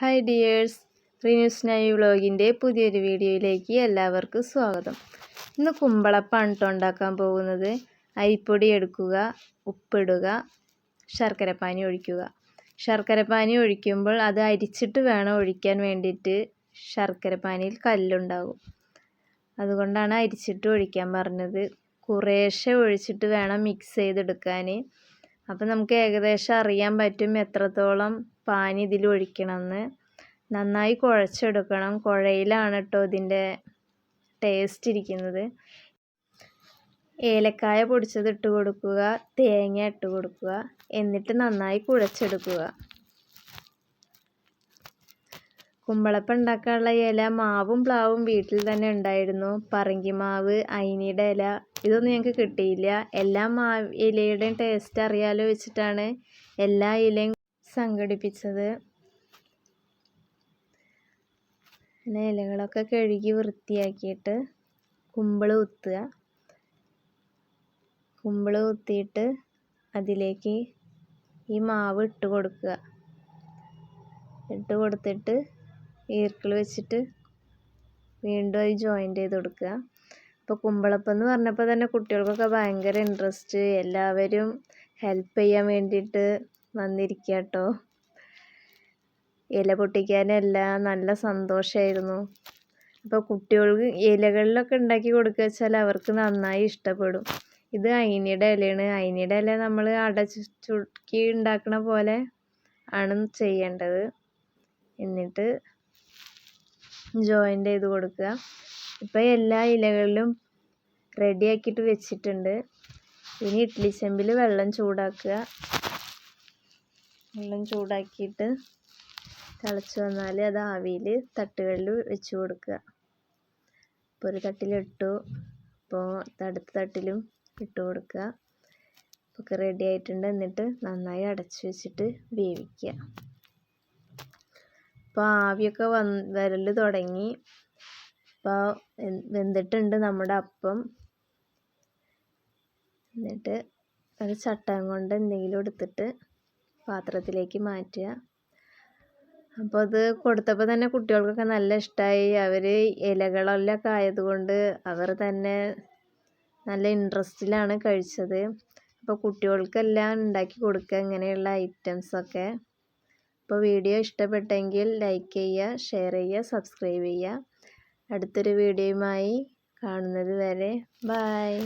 Hi dears റിന്യൂസ് നൈ വ്ളോഗിന്റെ പുതിയൊരു വീഡിയോയിലേക്ക് എല്ലാവർക്കും സ്വാഗതം. ഇന്ന് കുമ്പളപ്പാണ് കേട്ടോ ഉണ്ടാക്കാൻ പോകുന്നത്. അരിപ്പൊടി എടുക്കുക ഉപ്പിടുക ശർക്കരപ്പാനി ഒഴിക്കുക. ശർക്കരപ്പാനി ഒഴിക്കുമ്പോൾ അത് അരിച്ചിട്ട് വേണം ഒഴിക്കാൻ വേണ്ടിയിട്ട് ശർക്കരപ്പാനിയിൽ കല്ലുണ്ടാകും അതുകൊണ്ടാണ് അരിച്ചിട്ട് ഒഴിക്കാൻ പറഞ്ഞത്. കുറേശ്ശെ ഒഴിച്ചിട്ട് വേണം മിക്സ് ചെയ്തെടുക്കാൻ. അപ്പം നമുക്ക് ഏകദേശം അറിയാൻ പറ്റും എത്രത്തോളം പാനി ഇതിൽ ഒഴിക്കണമെന്ന് നന്നായി കുഴച്ചെടുക്കണം. കുഴയിലാണ് കേട്ടോ ഇതിന്റെ ടേസ്റ്റ് ഇരിക്കുന്നത്. ഏലക്കായ പൊടിച്ചത് ഇട്ട് കൊടുക്കുക. തേങ്ങ ഇട്ട് കൊടുക്കുക. എന്നിട്ട് നന്നായി കുഴച്ചെടുക്കുക. കുമ്പളപ്പം ഉണ്ടാക്കാനുള്ള ഇല മാവും പ്ലാവും വീട്ടിൽ തന്നെ ഉണ്ടായിരുന്നു. പറങ്കി മാവ് അയിനിയുടെ ഇല ഇതൊന്നും ഞങ്ങൾക്ക് കിട്ടിയില്ല. എല്ലാ മാവ് ഇലയുടെയും ടേസ്റ്റ് അറിയാലോ വെച്ചിട്ടാണ് എല്ലാ ഇലയും സംഘടിപ്പിച്ചത്. പിന്നെ ഇലകളൊക്കെ കഴുകി വൃത്തിയാക്കിയിട്ട് കുമ്പിൾ കുത്തുക. കുമ്പിൾ കുത്തിയിട്ട് അതിലേക്ക് ഈ മാവ് ഇട്ട് കൊടുക്കുക. ഇട്ട് കൊടുത്തിട്ട് ഈർക്കിൾ വെച്ചിട്ട് വീണ്ടും അത് ജോയിന്റ് ചെയ്ത് കൊടുക്കുക. ഇപ്പോൾ കുമ്പളപ്പം എന്ന് പറഞ്ഞപ്പോൾ തന്നെ കുട്ടികൾക്കൊക്കെ ഭയങ്കര ഇൻട്രസ്റ്റ് എല്ലാവരും ഹെൽപ്പ് ചെയ്യാൻ വേണ്ടിയിട്ട് വന്നിരിക്കുക കേട്ടോ ഇല പൊട്ടിക്കാനെല്ലാം നല്ല സന്തോഷമായിരുന്നു അപ്പോൾ കുട്ടികൾക്ക് ഇലകളിലൊക്കെ ഉണ്ടാക്കി കൊടുക്കുക വെച്ചാൽ അവർക്ക് നന്നായി ഇഷ്ടപ്പെടും. ഇത് അയിനിയുടെ ഇലയാണ്. അയിനിയുടെ ഇല നമ്മൾ അട ചുക്കി ഉണ്ടാക്കണ പോലെ ആണ് ചെയ്യേണ്ടത്. എന്നിട്ട് ജോയിന്റ് ചെയ്ത് കൊടുക്കുക. ഇപ്പോൾ എല്ലാ ഇലകളിലും റെഡിയാക്കിയിട്ട് വെച്ചിട്ടുണ്ട്. ഇനി ഇഡ്ഡലി ചെമ്പിൽ വെള്ളം ചൂടാക്കുക. വെള്ളം ചൂടാക്കിയിട്ട് തിളച്ച് വന്നാൽ അത് ആവിയിൽ തട്ടുകളിൽ വെച്ച് കൊടുക്കുക. ഇപ്പോൾ ഒരു തട്ടിലിട്ടു. ഇപ്പോൾ അടുത്ത തട്ടിലും ഇട്ട് കൊടുക്കുക. ഒക്കെ റെഡി ആയിട്ടുണ്ട്. എന്നിട്ട് നന്നായി അടച്ച് വെച്ചിട്ട് വേവിക്കുക. അപ്പോൾ ആവിയൊക്കെ വന്ന് വരൽ തുടങ്ങി. അപ്പോൾ വെന്തിട്ടുണ്ട് നമ്മുടെ അപ്പം. എന്നിട്ട് ഒരു ചട്ടകം കൊണ്ട് എന്തെങ്കിലും എടുത്തിട്ട് പാത്രത്തിലേക്ക് മാറ്റുക. അപ്പോൾ അത് കൊടുത്തപ്പോൾ തന്നെ കുട്ടികൾക്കൊക്കെ നല്ല ഇഷ്ടമായി അവർ ഇലകളെല്ലാം ആയതുകൊണ്ട് അവർ തന്നെ നല്ല ഇൻട്രസ്റ്റിലാണ് കഴിച്ചത്. അപ്പോൾ കുട്ടികൾക്കെല്ലാം ഉണ്ടാക്കി കൊടുക്കുക ഇങ്ങനെയുള്ള ഐറ്റംസൊക്കെ അപ്പോൾ വീഡിയോ ഇഷ്ടപ്പെട്ടെങ്കിൽ ലൈക്ക് ചെയ്യുക ഷെയർ ചെയ്യുക സബ്സ്ക്രൈബ് ചെയ്യുക. അടുത്തൊരു വീഡിയോയുമായി കാണുന്നത് വരെ ബായ്